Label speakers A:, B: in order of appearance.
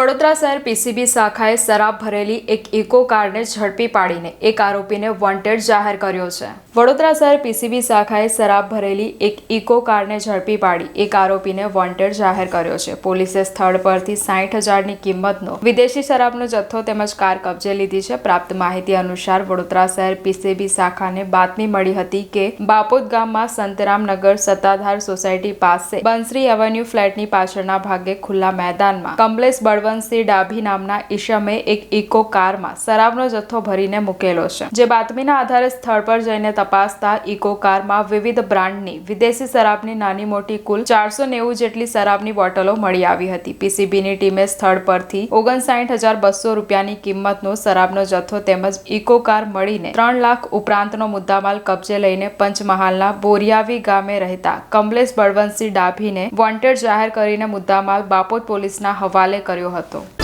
A: વડોદરા શહેર પીસીબી શાખાએ શરાબ ભરેલી એક ઇકો કારને ઝડપી પાડીને એક આરોપીને વોન્ટેડ જાહેર કર્યો છે. વડોદરા શહેર પીસીબી શાખાએ શરાબ ભરેલી એક ઇકો કારને ઝડપી પાડી એક આરોપીને વોન્ટેડ જાહેર કર્યો છે. પોલીસે સ્થળ પરથી સાઠ હજારની કિંમતનો વિદેશી શરાબનો જથ્થો તેમજ કાર કબજે લીધી છે. પ્રાપ્ત માહિતી અનુસાર વડોદરા શહેર પીસીબી શાખાને બાતમી મળી હતી કે બાપોદ ગામમાં સંતરામનગર સત્તાધાર સોસાયટી પાસે બંસરી એવન્યુ ફ્લેટની પાછળના ભાગે ખુલ્લા મેદાનમાં કમલેશ બળવંતસિંહ ડાભી નામના ઈશમે એક ઇકો કારમાં શરાબનો જથ્થો ભરીને મૂકેલો છે. જે બાતમીના આધારે સ્થળ પર જઈને તપાસતા ઇકો કારમાં વિવિધ બ્રાન્ડની વિદેશી શરાબની નાની મોટી કુલ ચારસો નેવું જેટલી શરાબની બોટલો મળી આવી હતી. પીસીબીની ટીમે સ્થળ પરથી ઓગણસાઠ હજાર બસો રૂપિયાની કિંમતનો શરાબનો જથ્થો તેમજ ઇકો કાર મળીને ત્રણ લાખ ઉપરાંતનો મુદ્દામાલ કબજે લઈને પંચમહાલના બોરિયાવી ગામે રહેતા કમલેશ બળવંતસિંહ ડાભીને વોન્ટેડ જાહેર કરીને મુદ્દામાલ બાપોદ પોલીસના હવાલે કર્યો હતો. багато.